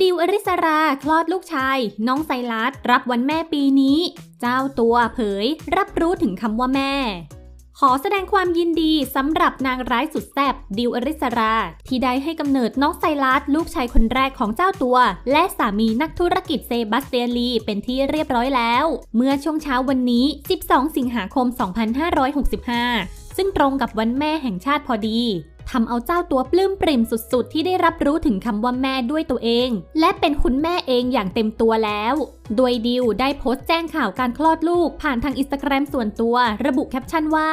ดิวอริสราคลอดลูกชาย น้องไซรัสรับวันแม่ปีนี้ เจ้าตัวเผย รับรู้ถึงคำว่าแม่ ขอแสดงความยินดีสำหรับนางร้ายสุดแซ่บดิวอริสรา ที่ได้ให้กำเนิดน้องไซรัสลูกชายคนแรกของเจ้าตัว และสามีนักธุรกิจเซบาสเตียนลีเป็นที่เรียบร้อยแล้ว เมื่อช่วงเช้าวันนี้ 12 สิงหาคม 2565 ซึ่งตรงกับวันแม่แห่งชาติพอดี ทำเอาเจ้าตัวปลื้มปริ่มสุดๆ ที่ได้รับรู้ถึงคำว่าแม่ด้วยตัวเอง และเป็นคุณแม่เองอย่างเต็มตัวแล้ว โดยดิวได้โพสต์แจ้งข่าวการคลอดลูกผ่านทางอินสตาแกรมส่วนตัว ระบุแคปชั่นว่า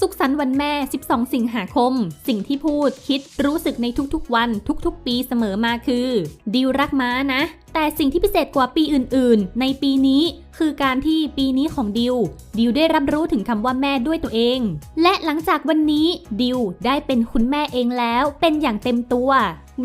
สุขสันต์วันแม่ 12 สิงหาคม สิ่งที่พูด คิด รู้สึกในทุกๆ วัน ทุกๆ ปีเสมอมาคือ ดิวรักม้านะ แต่สิ่งที่พิเศษกว่าปีอื่นๆ ในปีนี้ คือการที่ปีนี้ของดิว ดิวได้รับรู้ถึงคำว่าแม่ด้วยตัวเอง และหลังจากวันนี้ ดิวได้เป็นคุณแม่เองแล้ว เป็นอย่างเต็มตัว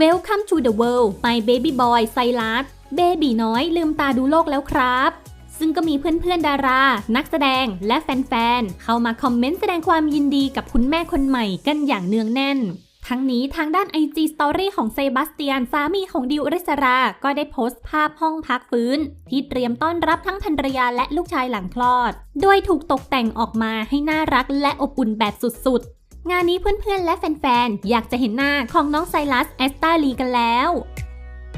Welcome to the world my baby boy ไซรัสเบบีน้อยลืมตาดูโลกแล้วครับ ซึ่งก็มีเพื่อนๆดารา นักแสดงและแฟนๆ เข้ามาคอมเมนต์แสดงความยินดีกับคุณแม่คนใหม่กันอย่างเนืองแน่น ทั้งนี้ทางด้าน IG Story ของเซบาสเตียนสามีของดิวริสรา ก็ได้โพสต์ภาพห้องพักฟื้น ที่เตรียมต้อนรับทั้งภรรยาและลูกชายหลังคลอด โดยถูกตกแต่งออกมาให้น่ารักและอบอุ่นแบบสุดๆ งานนี้เพื่อนๆและแฟนๆ อยากจะเห็นหน้าของน้องไซรัสแอสตาลีกันแล้ว